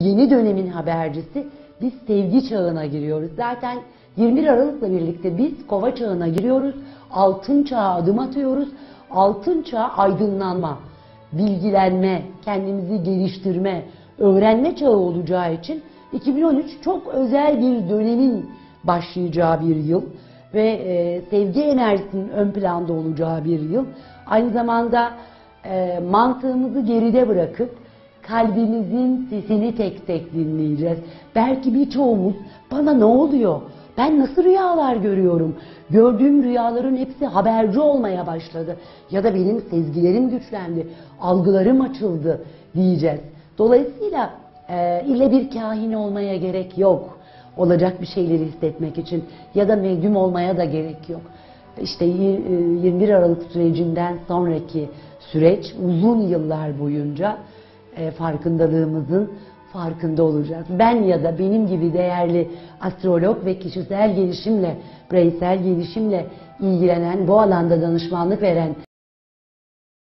Yeni dönemin habercisi biz sevgi çağına giriyoruz. Zaten 21 Aralık'la birlikte biz kova çağına giriyoruz. Altın çağa adım atıyoruz. Altın çağ aydınlanma, bilgilenme, kendimizi geliştirme, öğrenme çağı olacağı için 2013 çok özel bir dönemin başlayacağı bir yıl ve e, sevgi enerjisinin ön planda olacağı bir yıl. Aynı zamanda e, mantığımızı geride bırakıp kalbimizin sesini tek tek dinleyeceğiz. Belki birçoğumuz bana ne oluyor? Ben nasıl rüyalar görüyorum? Gördüğüm rüyaların hepsi haberci olmaya başladı. Ya da benim sezgilerim güçlendi, algılarım açıldı diyeceğiz. Dolayısıyla e, ille bir kahin olmaya gerek yok. Olacak bir şeyleri hissetmek için ya da medyum olmaya da gerek yok. İşte y- e, 21 Aralık sürecinden sonraki süreç uzun yıllar boyunca e, farkındalığımızın farkında olacağız. Ben ya da benim gibi değerli astrolog ve kişisel gelişimle, bireysel gelişimle ilgilenen, bu alanda danışmanlık veren